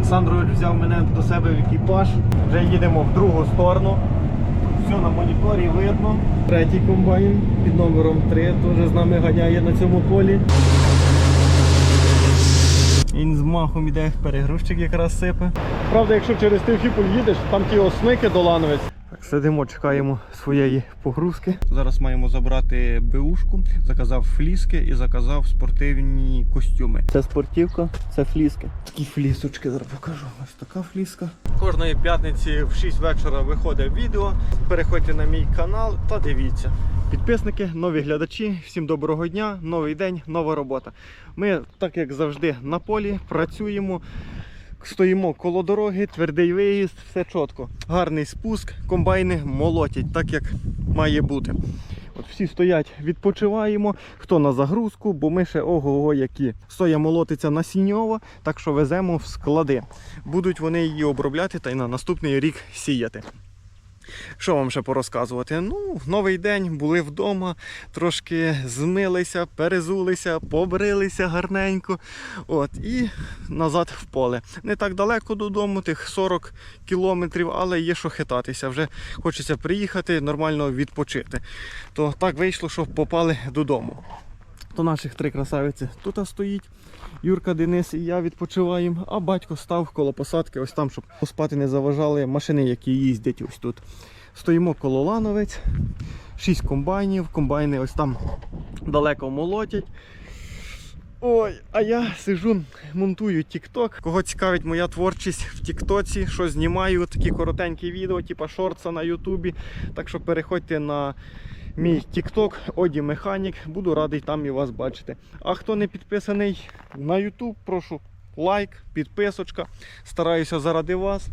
Олександрович взяв мене до себе в екіпаж. Вже їдемо в другу сторону. Все на моніторі видно. Третій комбайн під номером 3 теж з нами ганяє на цьому полі. Він з махом іде перегрузчик якраз сипе. Правда, якщо через Тевфіполь їдеш, там ті осники долановець. Так, сидимо, чекаємо своєї погрузки. Зараз маємо забрати БУшку, заказав фліски і заказав спортивні костюми. Це спортивка, це фліски. Такі флісочки зараз покажу. Ось така фліска. Кожної п'ятниці в 6 вечора виходить відео. Переходьте на мій канал та дивіться. Підписники, нові глядачі, всім доброго дня, новий день, нова робота. Ми, так як завжди, на полі працюємо. Стоїмо коло дороги, твердий виїзд, все чітко. Гарний спуск, комбайни молотять, так як має бути. От всі стоять, відпочиваємо. Хто на загрузку, бо ми ще ого-го які. Соя молотиться насінньова, так що веземо в склади. Будуть вони її обробляти та й на наступний рік сіяти. Що вам ще порозказувати? Ну, новий день, були вдома, трошки змилися, перезулися, побрилися гарненько. От, і назад в поле. Не так далеко додому, тих 40 кілометрів, але є що хитатися. Вже хочеться приїхати, нормально відпочити. То так вийшло, що попали додому. То наших три красавиці тут стоїть. Юрка, Денис і я відпочиваємо, а батько став коло посадки, ось там, щоб поспати не заважали машини, які їздять ось тут. Стоїмо коло лановець, шість комбайнів, комбайни ось там далеко молотять. Ой, а я сижу, монтую TikTok. Кого цікавить моя творчість в Тіктоці, що знімаю, такі коротенькі відео, типа шортса на Ютубі. Так що переходьте на мій TikTok, Оді Механік. Буду радий там і вас бачити. А хто не підписаний на YouTube, прошу лайк, підписочка. Стараюся заради вас.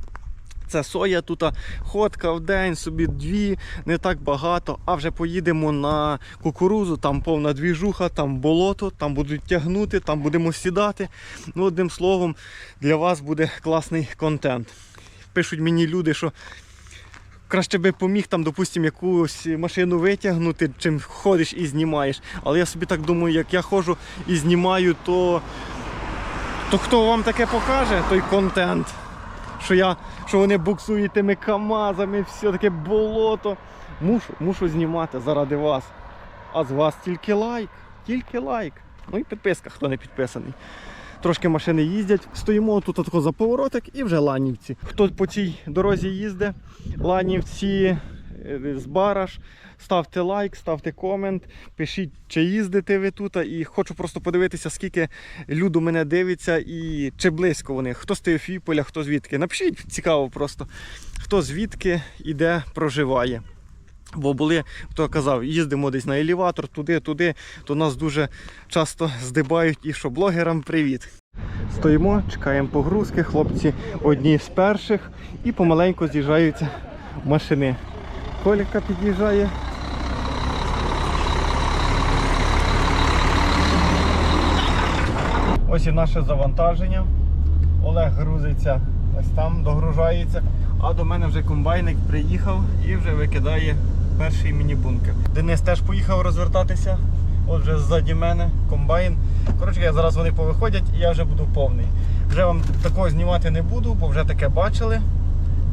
Це соя тут ходка в день, собі дві, не так багато. А вже поїдемо на кукурузу, там повна двіжуха, там болото, там будуть тягнути, там будемо сідати. Ну, одним словом, для вас буде класний контент. Пишуть мені люди, що краще би поміг там, допустимо, якусь машину витягнути, чим ходиш і знімаєш. Але я собі так думаю, як я ходжу і знімаю, то, то хто вам таке покаже, той контент що я, що вони буксують тими камазами, все таке болото. Мушу, мушу знімати заради вас. А з вас тільки лайк, тільки лайк. Ну і підписка, хто не підписаний. Трошки машини їздять. Стоїмо тут тако за поворотик і вже ланівці. Хто по цій дорозі їздить, ланівці е, з бараш. Ставте лайк, ставте комент, пишіть, чи їздите ви тут. І хочу просто подивитися, скільки люду мене дивиться і чи близько вони. Хто з Теофіполя, хто звідки. Напишіть, цікаво просто, хто звідки і де проживає. Бо були, хто казав, їздимо десь на елеватор, туди, туди, то нас дуже часто здибають і що блогерам привіт. Стоїмо, чекаємо погрузки, хлопці одні з перших і помаленьку з'їжджаються машини. Коліка під'їжджає. Ось і наше завантаження. Олег грузиться ось там, догружається. А до мене вже комбайник приїхав і вже викидає перший міні-бункер. Денис теж поїхав розвертатися. От вже ззаді мене комбайн. Коротше, я зараз вони повиходять і я вже буду повний. Вже вам такого знімати не буду, бо вже таке бачили.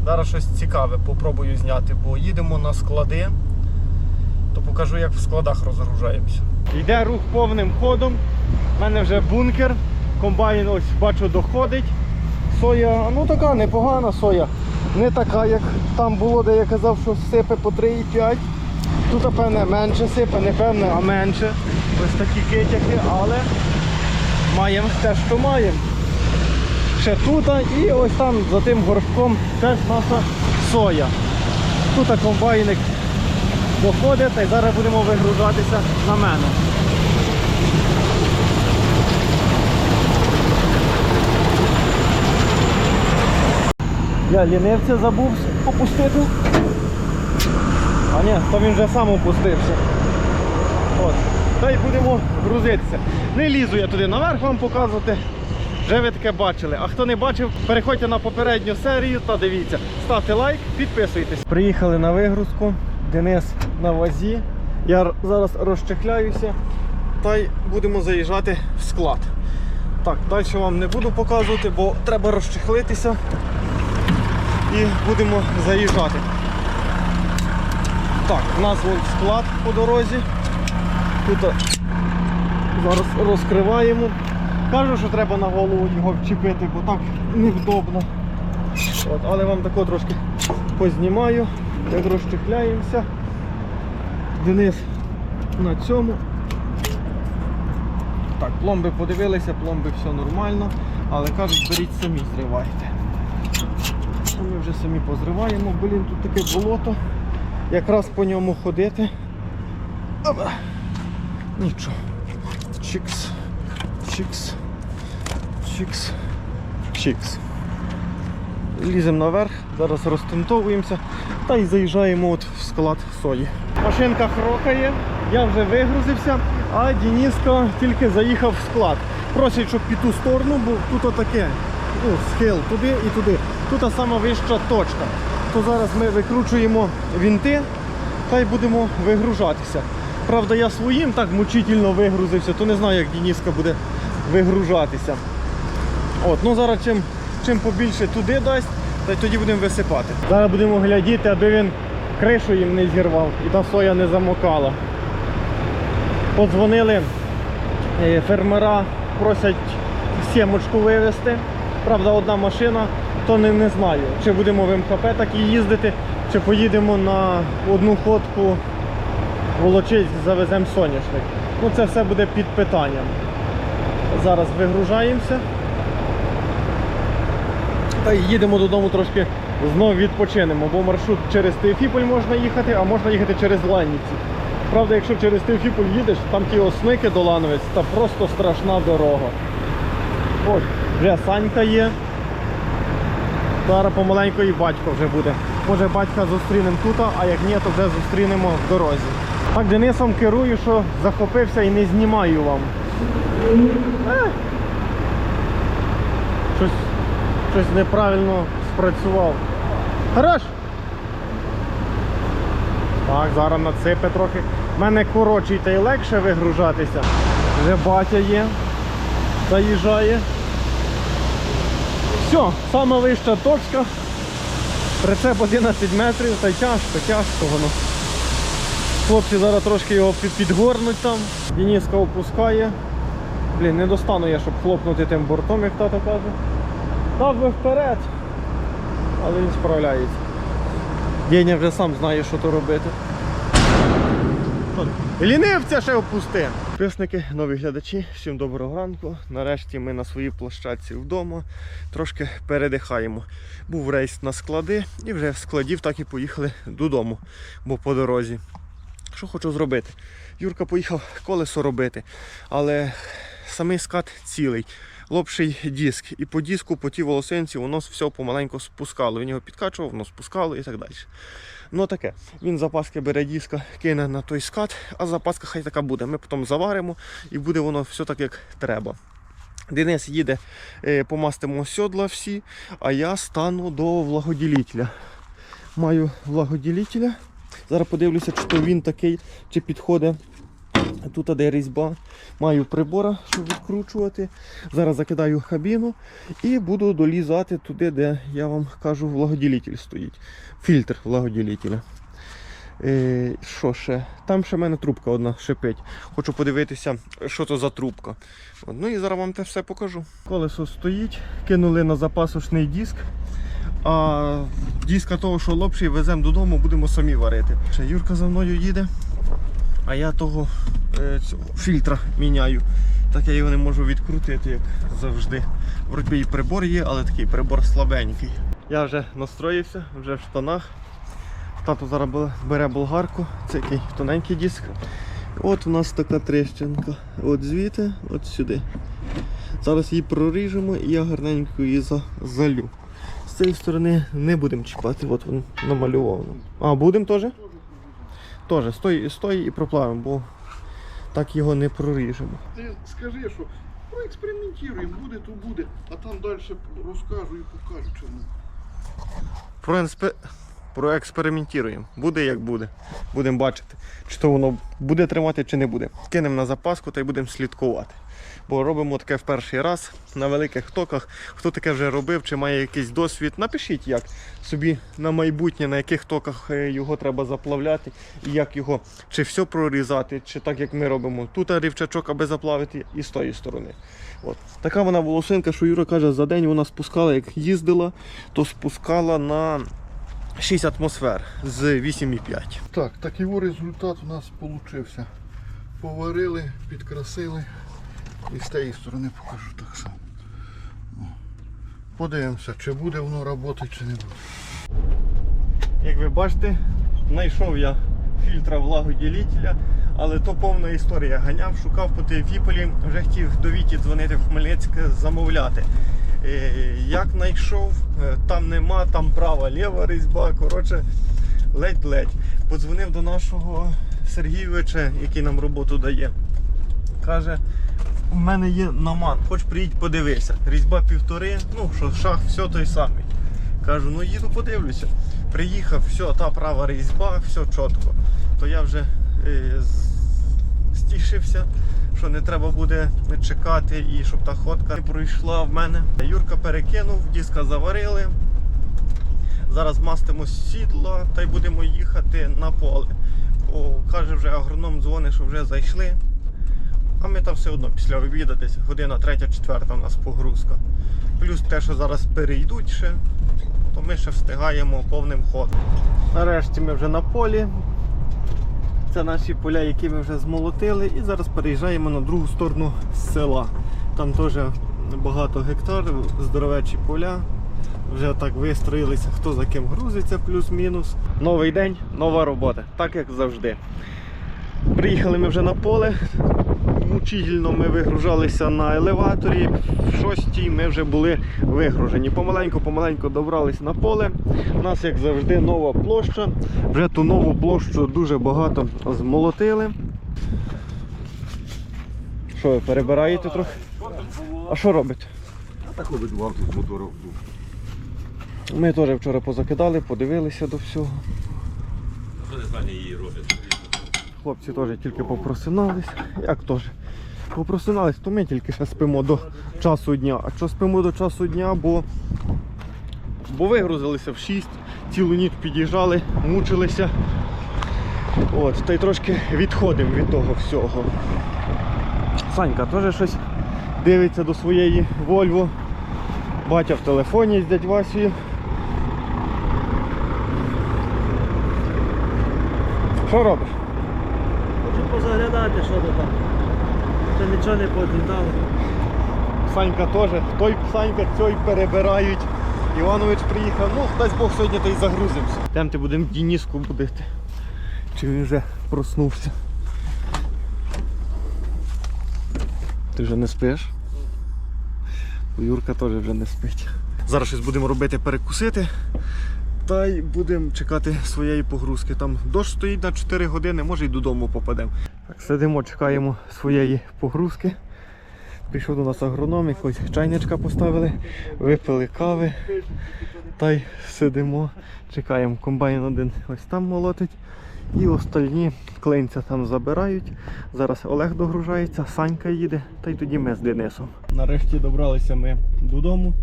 Зараз щось цікаве попробую зняти, бо їдемо на склади, то покажу, як в складах розгружаємося. Йде рух повним ходом. У мене вже бункер. Комбайн ось бачу доходить. Соя, ну така непогана соя. Не така, як там було, де я казав, що сипе по 3,5. Тут, певне, менше сипе, не певне, а менше. Ось такі китяки, але маємо те, що маємо ще тут і ось там за тим горшком теж наша соя. Тут комбайник доходить і зараз будемо вигружатися на мене. Я лінивця забув опустити. А ні, то він вже сам опустився. От. Та й будемо грузитися. Не лізу я туди наверх вам показувати. Вже ви таке бачили. А хто не бачив, переходьте на попередню серію та дивіться. Ставте лайк, підписуйтесь. Приїхали на вигрузку. Денис на вазі. Я зараз розчехляюся та й будемо заїжджати в склад. Так, далі вам не буду показувати, бо треба розчехлитися і будемо заїжджати. Так, у нас склад по дорозі. Тут зараз розкриваємо. Кажу, що треба на голову його вчепити, бо так невдобно. От, але вам тако трошки познімаю, як розчехляємося. Денис на цьому. Так, пломби подивилися, пломби все нормально, але кажуть, беріть самі, зривайте. Вже самі позриваємо, блін, тут таке болото. Якраз по ньому ходити. Нічого. Чікс. Чікс. Чікс. Чікс. Ліземо наверх, зараз розтентовуємося та й заїжджаємо от в склад сої. Машинка хрокає, я вже вигрузився, а Дініска тільки заїхав в склад. Просять, щоб під ту сторону, бо тут отаке. Ну, схил туди і туди. Тут сама вища точка. То зараз ми викручуємо вінти та й будемо вигружатися. Правда, я своїм так мучительно вигрузився, то не знаю, як Дініска буде вигружатися. От, ну зараз чим, чим побільше туди дасть, та й тоді будемо висипати. Зараз будемо глядіти, аби він кришу їм не зірвав і та соя не замокала. Подзвонили е, фермера, просять сімочку вивезти. Правда, одна машина, то не, не знаю, чи будемо в МХП так і їздити, чи поїдемо на одну ходку Волочиськ, завеземо соняшник. Ну це все буде під питанням. Зараз вигружаємося. Та їдемо додому трошки знову відпочинемо, бо маршрут через Теофіполь можна їхати, а можна їхати через Ланівці. Правда, якщо через Теофіполь їдеш, там ті осники до Лановець, та просто страшна дорога. Ось, вже Санька є. Зараз помаленьку і батько вже буде. Може батька зустрінемо тут, а як ні, то вже зустрінемо в дорозі. Так Денисом керую, що захопився і не знімаю вам. Е. Щось, щось неправильно спрацював. Хорош! Так, зараз надсипе трохи. У мене коротший та й легше вигружатися. Вже батя є. Заїжджає. Все, сама вища точка. Прицеп 11 метрів, та тяжко, тяжко воно. Хлопці зараз трошки його підгорнуть там. Дініска опускає. Блін, не достану я, щоб хлопнути тим бортом, як тато каже. Дав би вперед. Але він справляється. Деня вже сам знає, що то робити. Лінивця ще опусти. Підписники, нові глядачі, всім доброго ранку. Нарешті ми на своїй площадці вдома трошки передихаємо. Був рейс на склади і вже з складів так і поїхали додому, бо по дорозі. Що хочу зробити? Юрка поїхав колесо робити, але самий скат цілий. Лопший диск. І по диску, по тій волосинці, воно все помаленьку спускало. Він його підкачував, воно спускало і так далі. Ну таке. Він запаски бере диска, кине на той скат, а запаска хай така буде. Ми потім заваримо і буде воно все так, як треба. Денис їде, е, помастимо сьодла всі, а я стану до влагоділителя. Маю влагоділителя. Зараз подивлюся, чи то він такий, чи підходить. Тут де різьба. Маю прибора, щоб відкручувати. Зараз закидаю кабіну і буду долізати туди, де я вам кажу, влагоділитель стоїть. Фільтр влагоділителя. Е, що ще? Там ще в мене трубка одна шипить. Хочу подивитися, що то за трубка. Ну і зараз вам те все покажу. Колесо стоїть, кинули на запасочний диск. А диска того, що лопший, веземо додому, будемо самі варити. Ще Юрка за мною їде, а я того е, цього фільтра міняю. Так я його не можу відкрутити, як завжди. Вроді і прибор є, але такий прибор слабенький. Я вже настроївся, вже в штанах. Тато зараз бере болгарку, це такий тоненький диск. От у нас така тріщинка. От звідти, от сюди. Зараз її проріжемо і я гарненько її за- залю. З цієї сторони не будемо чіпати, от він намальовано. А, будемо теж? Теж, стой, стой і проплавимо, бо так його не проріжемо. Ти скажи, що проекспериментуємо, буде, то буде, а там далі розкажу і покажу чому. Проінспе... проекспериментуємо. Буде як буде. Будемо бачити, чи то воно буде тримати, чи не буде. Кинемо на запаску та й будемо слідкувати. Бо робимо таке в перший раз на великих токах. Хто таке вже робив, чи має якийсь досвід, напишіть, як собі на майбутнє, на яких токах е, його треба заплавляти, і як його чи все прорізати, чи так як ми робимо. Тут рівчачок, аби заплавити, і з тої сторони. От. Така вона волосинка, що Юра каже, за день вона спускала, як їздила, то спускала на 6 атмосфер з 8,5. Так, такий результат у нас получився. Поварили, підкрасили. І з тієї сторони покажу так само. Подивимося, чи буде воно працювати, чи не буде. Як ви бачите, знайшов я фільтра влагоділителя, але то повна історія. Ганяв, шукав по Фіполі, вже хотів до Віті дзвонити в Хмельницьке, замовляти. Е, Як знайшов, е, там нема, там права, ліва різьба. Коротше, ледь-ледь. Подзвонив до нашого Сергійовича, який нам роботу дає. Каже, у мене є наман, хоч приїдь подивися. Різьба півтори, ну що шах, все той самий. Кажу, ну їду подивлюся. Приїхав, все, та права різьба, все чітко. То я вже е, стішився, що не треба буде чекати і щоб та ходка не пройшла в мене. Юрка перекинув, диска заварили. Зараз мастимо сідло та й будемо їхати на поле. О, каже вже агроном дзвонить, що вже зайшли. А ми там все одно після обіду десь година третя, четверта у нас погрузка. Плюс те, що зараз перейдуть ще, то ми ще встигаємо повним ходом. Нарешті ми вже на полі. Це наші поля, які ми вже змолотили, і зараз переїжджаємо на другу сторону села. Там теж багато гектарів, здоровечі поля. Вже так вистроїлися, хто за ким грузиться, плюс-мінус. Новий день, нова робота, так як завжди. Приїхали ми вже на поле. Мучительно ми вигружалися на елеваторі. В шостій ми вже були вигружені. Помаленьку-помаленьку добрались на поле. У нас, як завжди, нова площа. Вже ту нову площу дуже багато змолотили. Що ви перебираєте трохи? А що робите? Так обидвав тут мотором. Ми теж вчора позакидали, подивилися до всього. Що не її роблять? Хлопці теж тільки попросинались. Як теж? Попросинались, то ми тільки ще спимо до часу дня. А що спимо до часу дня, бо, бо вигрузилися в 6, цілу ніч під'їжджали, мучилися. От, та й трошки відходимо від того всього. Санька теж щось дивиться до своєї Вольво. Батя в телефоні з дядь Васею. Що робиш? Хочу позаглядати, що то там. Ще нічого не подлітало. Санька теж. Той Санька, цей перебирають. Іванович приїхав, ну дасть Бог сьогодні та й загрузимося. Там ти будемо Дініску будити. Чи він вже проснувся? Ти вже не спиш? Юрка теж вже не спить. Зараз щось будемо робити перекусити. Та й будемо чекати своєї погрузки. Там дощ стоїть на 4 години, може й додому попадемо. Так, сидимо, чекаємо своєї погрузки. Прийшов до нас агроном, якось чайничка поставили, випили кави та й сидимо, чекаємо. Комбайн один ось там молотить. І остальні клинця там забирають. Зараз Олег догружається, Санька їде, та й тоді ми з Денисом. Нарешті добралися ми додому,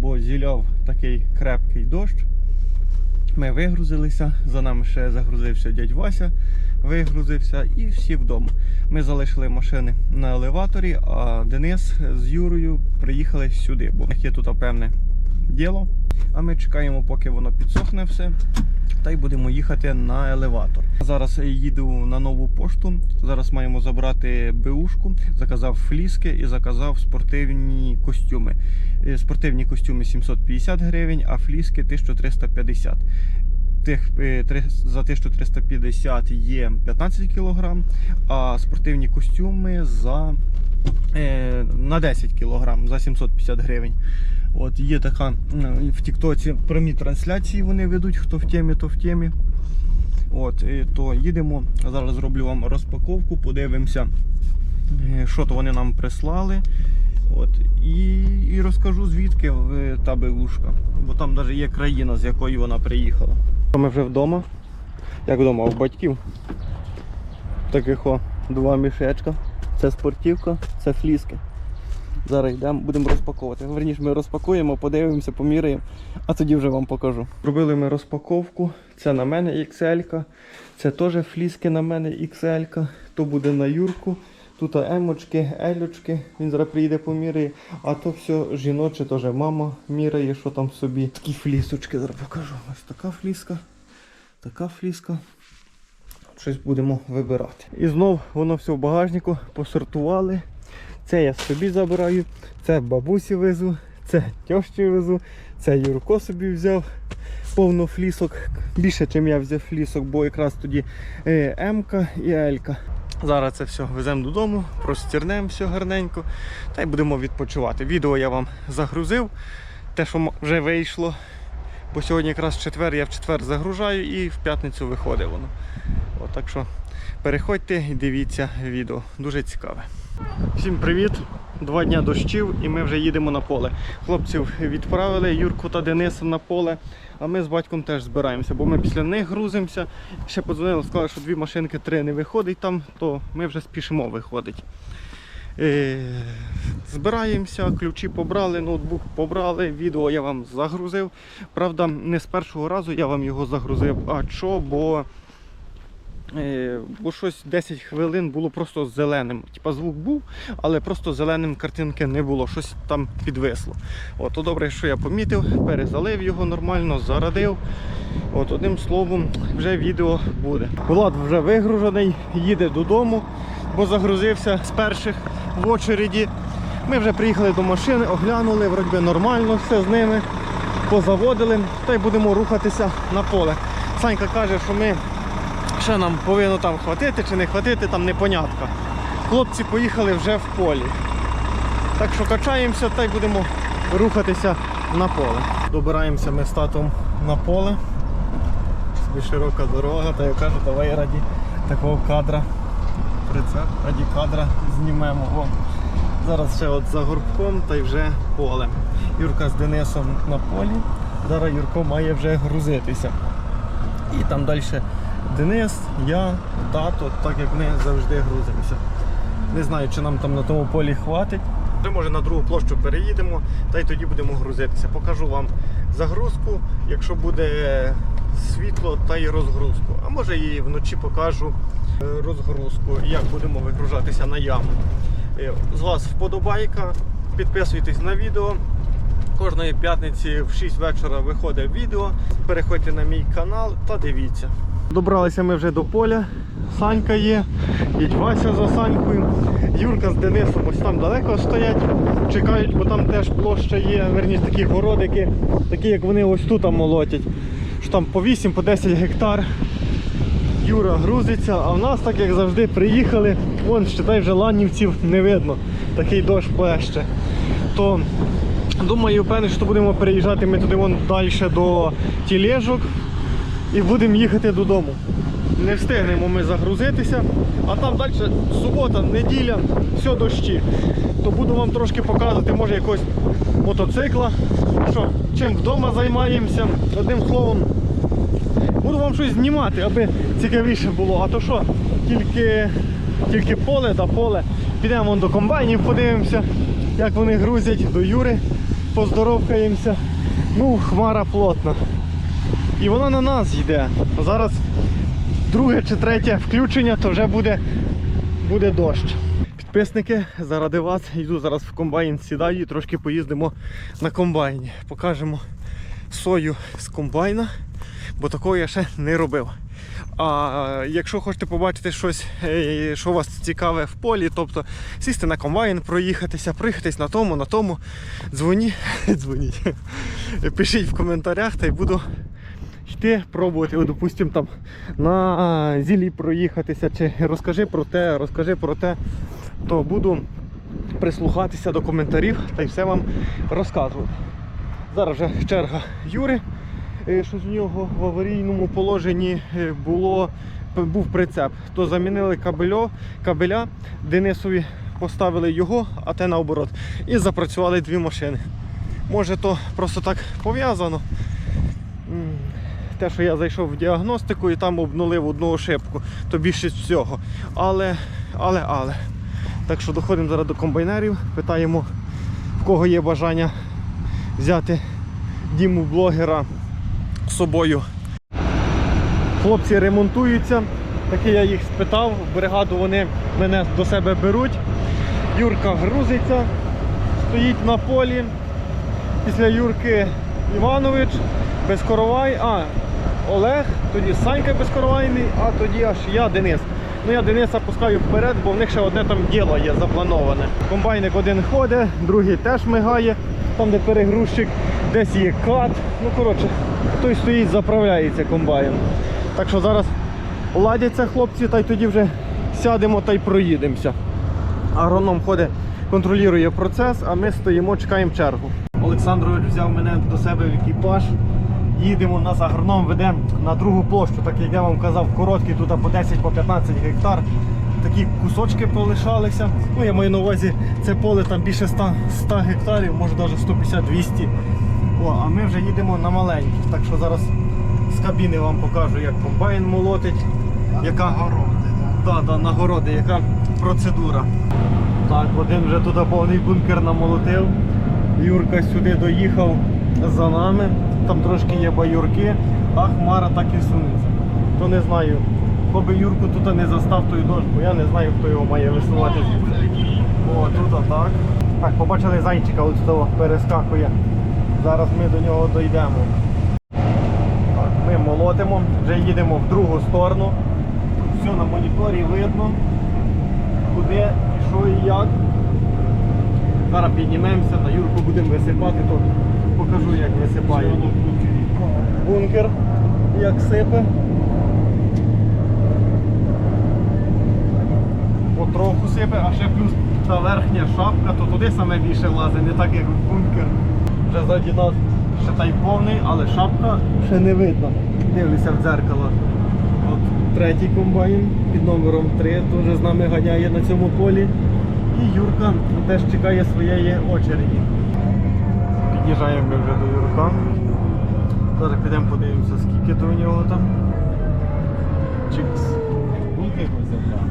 бо зіляв такий крепкий дощ. Ми вигрузилися, за нами ще загрузився дядь Вася, вигрузився і всі вдома. Ми залишили машини на елеваторі, а Денис з Юрою приїхали сюди, бо в них є тут певне діло. А ми чекаємо, поки воно підсохне все. Та й будемо їхати на елеватор. Зараз їду на нову пошту. Зараз маємо забрати БУшку. Заказав фліски і заказав спортивні костюми. Е, Спортивні костюми 750 гривень, а фліски 1350. Тих, е, за 1350 є 15 кг, а спортивні костюми за, на 10 кг за 750 гривень. От є така в Тіктоці прямі трансляції вони ведуть, хто в темі, то в темі. От, то їдемо. Зараз зроблю вам розпаковку, подивимося, е, що то вони нам прислали. От, і, і розкажу звідки е, та бивушка. Бо там навіть є країна, з якої вона приїхала. Ми вже вдома. Як вдома, у батьків. Таких о, два мішечка. Це спортівка, це фліски. Зараз йдемо, будемо розпаковувати. Верніше, ми розпакуємо, подивимося, поміряємо, а тоді вже вам покажу. Робили ми розпаковку. Це на мене XL, це теж фліски на мене XL, то буде на Юрку. Тут емочки, елючки, він зараз приїде поміряє, а то все жіноче теж мама міряє, що там собі. Такі флісочки зараз покажу. Ось така фліска, така фліска. Щось будемо вибирати. І знов воно все в багажнику посортували. Це я собі забираю, це бабусі везу, це тьощі везу, це Юрко собі взяв повно флісок. Більше, ніж я взяв флісок, бо якраз тоді е, М-ка і L-ка. Зараз це все веземо додому, простірнемо все гарненько та й будемо відпочивати. Відео я вам загрузив, те, що вже вийшло. Бо сьогодні якраз четвер, я в четвер загружаю і в п'ятницю виходить воно. От, так що переходьте і дивіться відео. Дуже цікаве. Всім привіт! Два дня дощів і ми вже їдемо на поле. Хлопців відправили Юрку та Дениса на поле, а ми з батьком теж збираємося, бо ми після них грузимося. Ще подзвонили, сказали, що дві машинки три не виходить там, то ми вже спішимо виходить. Е, збираємося, ключі побрали, ноутбук побрали, відео я вам загрузив. Правда, не з першого разу я вам його загрузив. А що? Бо Е, бо щось 10 хвилин було просто зеленим. Типа звук був, але просто зеленим картинки не було, щось там підвисло. От, добре, що я помітив, перезалив його нормально, зарадив. От, одним словом, вже відео буде. Влад вже вигружений, їде додому, бо загрузився з перших в очереді. Ми вже приїхали до машини, оглянули, вроді нормально все з ними, позаводили, та й будемо рухатися на поле. Санька каже, що ми Ще нам повинно там хватити чи не хватити, там непонятка. Хлопці поїхали вже в полі. Так що качаємося та й будемо рухатися на поле. Добираємося ми з татом на поле. Широка дорога, та я кажу, давай раді такого кадра. Прицеп, раді кадра знімемо. О. Зараз ще от за горбком та й вже поле. Юрка з Денисом на полі. Зараз Юрко має вже грузитися. І там далі Денис, я, тато, так як ми завжди грузимося. Не знаю, чи нам там на тому полі хватить. Ми може на другу площу переїдемо та й тоді будемо грузитися. Покажу вам загрузку, якщо буде світло та й розгрузку. А може і вночі покажу е, розгрузку, як будемо вигружатися на яму. Е, З вас вподобайка, підписуйтесь на відео. Кожної п'ятниці в 6 вечора виходить відео. Переходьте на мій канал та дивіться. Добралися ми вже до поля. Санька є, їдь Вася за Санькою. Юрка з Денисом ось там далеко стоять, чекають, бо там теж площа є, верніше такі городики, такі як вони ось тут молотять. Що там по 8 по 10 гектар. Юра грузиться, а в нас, так як завжди, приїхали. Вон, считай, вже ланівців не видно. Такий дощ плеще. То думаю, певне, що будемо переїжджати ми туди вон далі до тілежок і будемо їхати додому. Не встигнемо ми загрузитися, а там далі субота, неділя, все дощі. То буду вам трошки показувати, може якогось мотоцикла, що чим вдома займаємося. Одним словом, буду вам щось знімати, аби цікавіше було. А то що, тільки, тільки поле та поле. Підемо вон до комбайнів, подивимося, як вони грузять, до Юри поздоровкаємося. Ну, хмара плотна. І вона на нас йде. Зараз друге чи третє включення, то вже буде, буде дощ. Підписники, заради вас йду зараз в комбайн, сідаю і трошки поїздимо на комбайні. Покажемо сою з комбайна, бо такого я ще не робив. А якщо хочете побачити щось, е, що вас цікаве в полі, тобто сісти на комбайн, проїхатися, проїхатись на тому, на тому, дзвоніть, дзвоніть, пишіть в коментарях та й буду йти пробувати, От, допустим, там на зілі проїхатися, чи розкажи про те, розкажи про те, то буду прислухатися до коментарів та й все вам розказувати. Зараз вже черга Юри. Е, Щось у нього в аварійному положенні е, було, був прицеп. То замінили кабельо, кабеля, Денисові поставили його, а те наоборот. І запрацювали дві машини. Може то просто так пов'язано. Те, що я зайшов в діагностику і там обнулив одну ошибку, то більше всього. Але, але, але. Так що доходимо зараз до комбайнерів, питаємо, в кого є бажання взяти діму блогера з собою. Хлопці ремонтуються. Таки я їх спитав, в бригаду вони мене до себе беруть. Юрка грузиться, стоїть на полі. Після Юрки Іванович, Безкоровай, а Олег, тоді Санька Безкоровайний, а тоді аж я Денис. Ну я Дениса пускаю вперед, бо в них ще одне там діло є заплановане. Комбайник один ходить, другий теж мигає, там де перегрузчик, десь є кат. Ну коротше, той стоїть, заправляється комбайн. Так що зараз ладяться хлопці, та й тоді вже сядемо та й проїдемося. Агроном ходить, контролює процес, а ми стоїмо, чекаємо чергу. Олександрович взяв мене до себе в екіпаж. Їдемо, нас агроном веде на другу площу, так як я вам казав, короткі, тут по 10 по 15 гектар. Такі кусочки полишалися. Ну, я маю на увазі, це поле там більше 100, 100 гектарів, може навіть 150-200. О, а ми вже їдемо на маленьких. Так що зараз з кабіни вам покажу, як комбайн молотить, яка Городи, Да, да, нагороди, яка процедура. Так, один вже туди повний бункер намолотив. Юрка сюди доїхав за нами. Там трошки є баюрки, а хмара так і сунеться. То не знаю. Коби Юрку тут не застав той дощ, бо я не знаю, хто його має висувати. О, тут так. Так, побачили зайчика, ось того перескакує. Зараз ми до нього дійдемо. Так, ми молотимо, вже їдемо в другу сторону. Все на моніторі видно, куди, що і як. Зараз піднімемося, на Юрку будемо висипати, то покажу як висипає. Бункер, як сипе. Потроху сипе, а ще плюс та верхня шапка, то туди саме більше лазить, не так як в бункер. Вже ззаді нас ще та й повний, але шапка ще не видно. Дивлюся в дзеркало. От третій комбайн під номером 3 теж з нами ганяє на цьому полі. І Юрка теж чекає своєї очереді. Під'їжджаємо ми вже до Юрка. Зараз підемо подивимося, скільки то у нього там. Чикс. Бункер хоч забрав.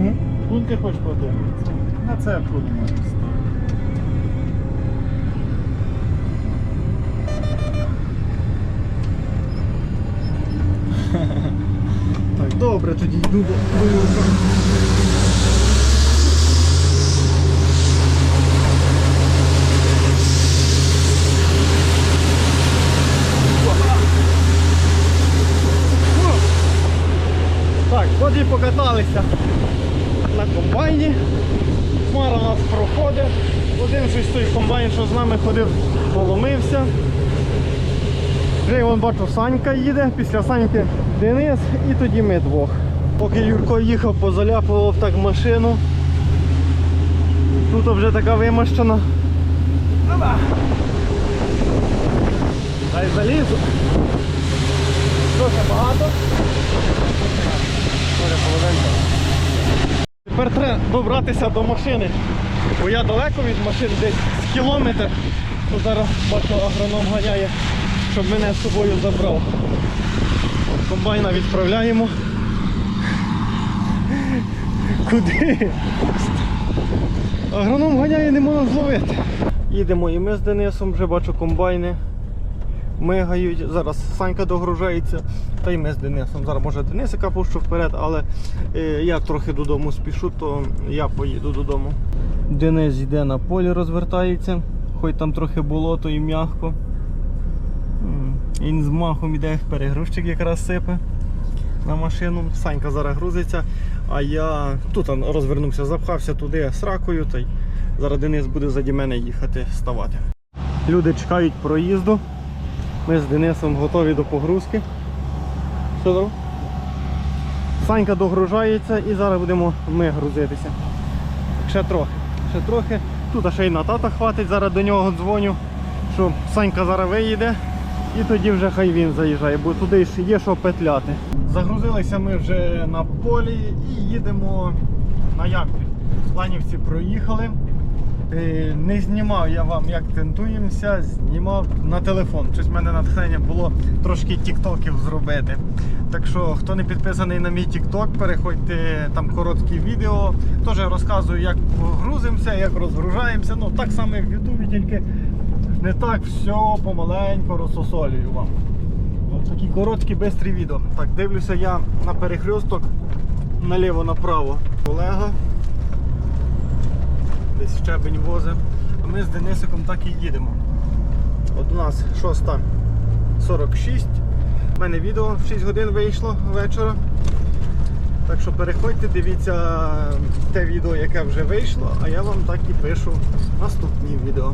М? Бункер хоч подивитися. На це будемо ставити. Так, добре, тоді йду до Юрка. Так, от і покаталися на комбайні. Хмара нас проходить. Один щось той комбайн, що з нами ходив, поломився. Вже вон бачу, Санька їде, після Саньки Денис і тоді ми двох. Поки Юрко їхав, позаляпував так машину. Тут вже така вимащена. Дай залізу. Трохи багато. Може половинка. Тепер треба добратися до машини. Бо я далеко від машин, десь кілометр. То зараз бачу агроном ганяє, щоб мене з собою забрав. Комбайна відправляємо. Куди? Агроном ганяє, не можна зловити. Їдемо і ми з Денисом, вже бачу комбайни. Мигають. Зараз Санька догружається, та й ми з Денисом. Зараз може Денисика пущу вперед, але е, я трохи додому спішу, то я поїду додому. Денис йде на полі, розвертається, хоч там трохи болото і м'ягко. Він з махом іде, перегрузчик якраз сипе на машину. Санька зараз грузиться, а я тут розвернувся, запхався туди сракою, та й зараз Денис буде заді мене їхати, ставати. Люди чекають проїзду. Ми з Денисом готові до погрузки. Що? Санька догружається і зараз будемо ми грузитися. Ще трохи. Ще трохи. Тут ще й на тата хватить, зараз до нього дзвоню, що Санька зараз виїде і тоді вже хай він заїжджає, бо туди ж є що петляти. Загрузилися ми вже на полі і їдемо на ямпіль. Ланівці проїхали. Е, Не знімав я вам, як тентуємося, знімав на телефон. Щось в мене натхнення було трошки тіктоків зробити. Так що, хто не підписаний на мій тікток, переходьте там короткі відео. Теж розказую, як грузимося, як розгружаємося. Ну так само як в Ютубі, тільки не так все помаленько розсосолюю вам. От такі короткі, бистрі відео. Так, дивлюся я на перехресток наліво-направо. Колега десь щебень возив. А ми з Денисиком так і їдемо. От у нас 6.46. У мене відео в 6 годин вийшло вечора. Так що переходьте, дивіться те відео, яке вже вийшло, а я вам так і пишу наступні відео.